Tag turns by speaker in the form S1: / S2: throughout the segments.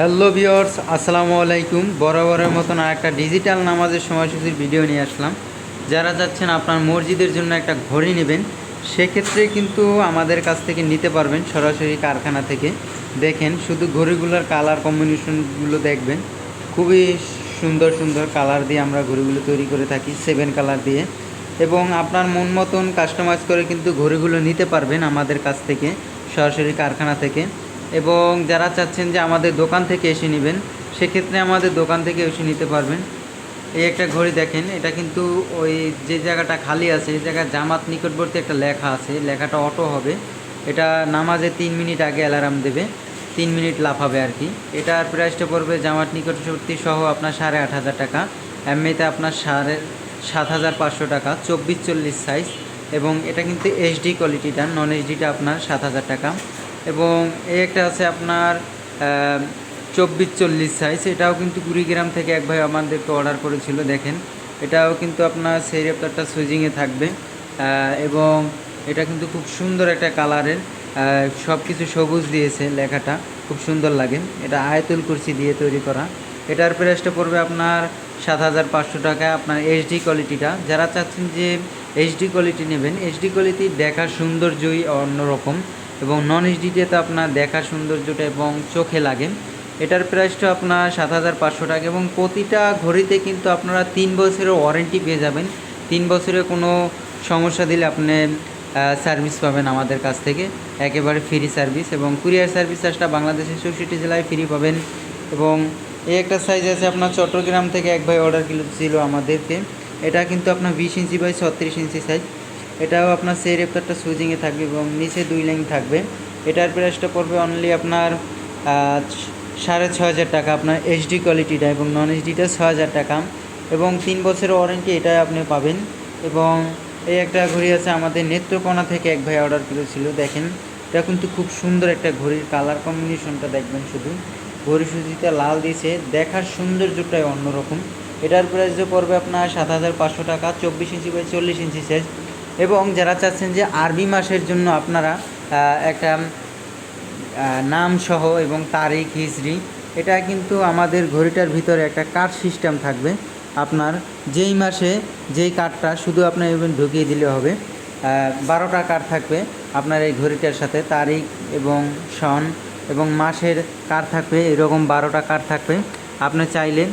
S1: Hello viewers আসসালামু আলাইকুম। বরাবরের মতন আর একটা ডিজিটাল নামাজের সময়সূচির ভিডিও নিয়ে আসলাম। যারা যাচ্ছেন আপনার মসজিদের জন্য একটা ঘড়ি নেবেন, সেক্ষেত্রে কিন্তু আমাদের কাছ থেকে নিতে পারবেন সরাসরি কারখানা থেকে। দেখেন, শুধু ঘড়িগুলোর কালার কম্বিনেশনগুলো দেখবেন। খুবই সুন্দর সুন্দর কালার দিয়ে আমরা ঘড়িগুলো তৈরি করে থাকি সেভেন কালার দিয়ে। এবং আপনার মন মতন কাস্টমাইজ করে কিন্তু ঘড়িগুলো নিতে পারবেন আমাদের কাছ থেকে, সরাসরি কারখানা থেকে। এবং যারা চাচ্ছেন যে আমাদের দোকান থেকে এসে নেবেন, সেক্ষেত্রে আমাদের দোকান থেকে এসে নিতে পারবেন। এই একটা ঘড়ি দেখেন, এটা কিন্তু ওই যে জায়গাটা খালি আছে, এই জায়গায় জামাত নিকটবর্তী একটা লেখা আছে, লেখাটা অটো হবে। এটা নামাজে তিন মিনিট আগে অ্যালার্ম দেবে, তিন মিনিট লাফাবে আর কি। এটার প্রাইসটা পড়বে জামাত নিকটবর্তী সহ আপনার সাড়ে আট হাজার টাকা, এমনিতে আপনার সাড়ে সাত হাজার পাঁচশো টাকা, চব্বিশ চল্লিশ সাইজ এবং এটা কিন্তু এইচডি কোয়ালিটিটা নন এইচডিটা আপনার সাত হাজার টাকা। এবং এই একটা আছে আপনার চব্বিশ চল্লিশ সাইজ এটাও কিন্তু কুড়িগ্রাম থেকে এক ভাই আমাদেরকে অর্ডার করেছিল, দেখেন। এটাও কিন্তু আপনার সেই রেপ্টারটা সুইজিংয়ে থাকবে। এবং এটা কিন্তু খুব সুন্দর একটা কালারের সব কিছু সবুজ দিয়েছে লেখাটা, খুব সুন্দর লাগে। এটা আয়তুল কুরসি দিয়ে তৈরি করা। এটার প্রাইসটা পড়বে আপনার সাত হাজার পাঁচশো টাকা, আপনার এইচডি কোয়ালিটিটা যারা চাচ্ছেন যে এইচডি কোয়ালিটি নেবেন এইচডি কোয়ালিটি দেখার সৌন্দর্যই অন্যরকম। এবং নন এইচডিতে তো আপনার দেখার সৌন্দর্যটা এবং চোখে লাগে। এটার প্রাইসটা আপনার সাত হাজার পাঁচশো টাকা এবং প্রতিটা ঘড়িতে কিন্তু আপনারা তিন বছরের ওয়ারেন্টি পেয়ে যাবেন। তিন বছরে কোনো সমস্যা দিলে আপনি সার্ভিস পাবেন আমাদের কাছ থেকে। একেবারে ফ্রি সার্ভিস এবং কুরিয়ার সার্ভিস চার্জটা বাংলাদেশের চৌষট্টি জেলায় ফ্রি পাবেন। এবং এই একটা সাইজ আছে আপনার চট্টগ্রাম থেকে এক ভাই অর্ডার কিলো ছিল আমাদেরকে। এটা কিন্তু আপনার বিশ ইঞ্চি বাই ছত্রিশ ইঞ্চি সাইজ এটাও আপনার সেই রেপ্টারটা সুইজিংয়ে থাকবে এবং নিচে দুই লাইন থাকবে। এটার প্রাইসটা পড়বে অনলি আপনার সাড়ে ছ হাজার টাকা। আপনার এইচডি কোয়ালিটিটা এবং নন এইচডিটা ছ হাজার টাকা। এবং তিন বছরের ওয়ারেন্টি এটাই আপনি পাবেন। এবং এই একটা ঘড়ি আছে আমাদের নেত্রকোনা থেকে এক ভাই অর্ডার করেছিল, দেখেন। এটা কিন্তু খুব সুন্দর একটা ঘড়ির কালার কম্বিনেশনটা দেখবেন শুধু। ঘড়ি সুজিটা লাল দিয়েছে, দেখার সৌন্দর্যটাই অন্যরকম। এটার প্রাইস পড়বে আপনার সাত হাজার পাঁচশো টাকা, চব্বিশ ইঞ্চি বাই চল্লিশ ইঞ্চি সাইজ এবং যারা চাচ্ছেন যে আরবি মাসের জন্য আপনারা একটা নাম সহ এবং তারিখ হিজড়ি এটা কিন্তু আমাদের ঘড়িটার ভিতরে একটা কার্ড সিস্টেম থাকবে। আপনার যেই মাসে যেই কার্ডটা শুধু আপনার এবার ঢুকিয়ে দিলে হবে বারোটা কার্ড থাকবে আপনার এই ঘড়িটার সাথে, তারিখ এবং সন এবং মাসের কার্ড থাকবে, এরকম বারোটা কার্ড থাকবে। আপনি চাইলে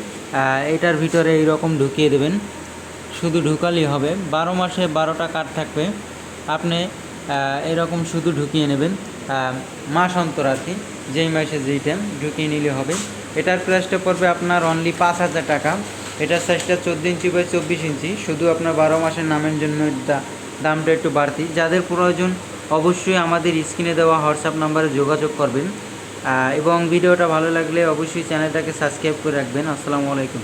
S1: এটার ভিতরে এইরকম ঢুকিয়ে দেবেন। শুধু ঢুকালেই হবে। বারো মাসে বারোটা কার্ড থাকবে। আপনি এরকম শুধু ঢুকিয়ে নেবেন। মাস অন্তর আর কি, যেই মাসে যেইটা ঢুকিয়ে নিলে হবে। এটার প্রাইসটা পড়বে আপনার অনলি পাঁচ হাজার টাকা। এটার সাইজটা চোদ্দ ইঞ্চি বাই চব্বিশ ইঞ্চি। শুধু আপনার বারো মাসের নামের জন্য দামটা একটু বাড়তি। যাদের প্রয়োজন, অবশ্যই আমাদের স্ক্রিনে দেওয়া হোয়াটসঅ্যাপ নাম্বারে যোগাযোগ করবেন। এবং ভিডিওটা ভালো লাগলে অবশ্যই চ্যানেলটাকে সাবস্ক্রাইব করে রাখবেন। আসসালামু আলাইকুম।